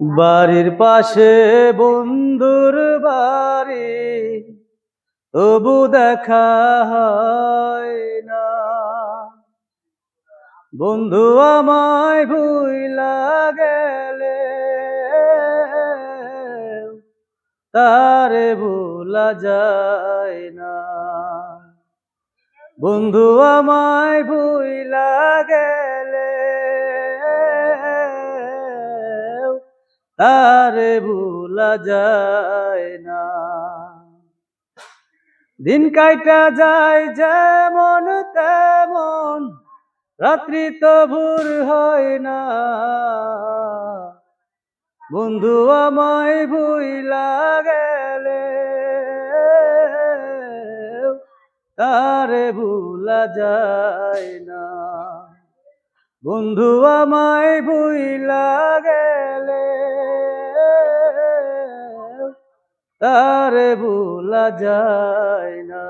বাড়ির পাশে বন্ধুর বাড়ি, তবু দেখা হয় না। বন্ধু আমায় ভুইলা গেলে, তারে ভুলা যায় না। বন্ধু আমায় ভুইলা তারে ভুলা যায় না। দিন কাইটা যায় যেমন তেমন, রাত্রি তো ভোর হয় না। বন্ধু আমায় ভুইলা গেলে, তারে ভুলা যায় না। বন্ধু আমায় ভুইলা গেলে তারে ভুলা যায় না।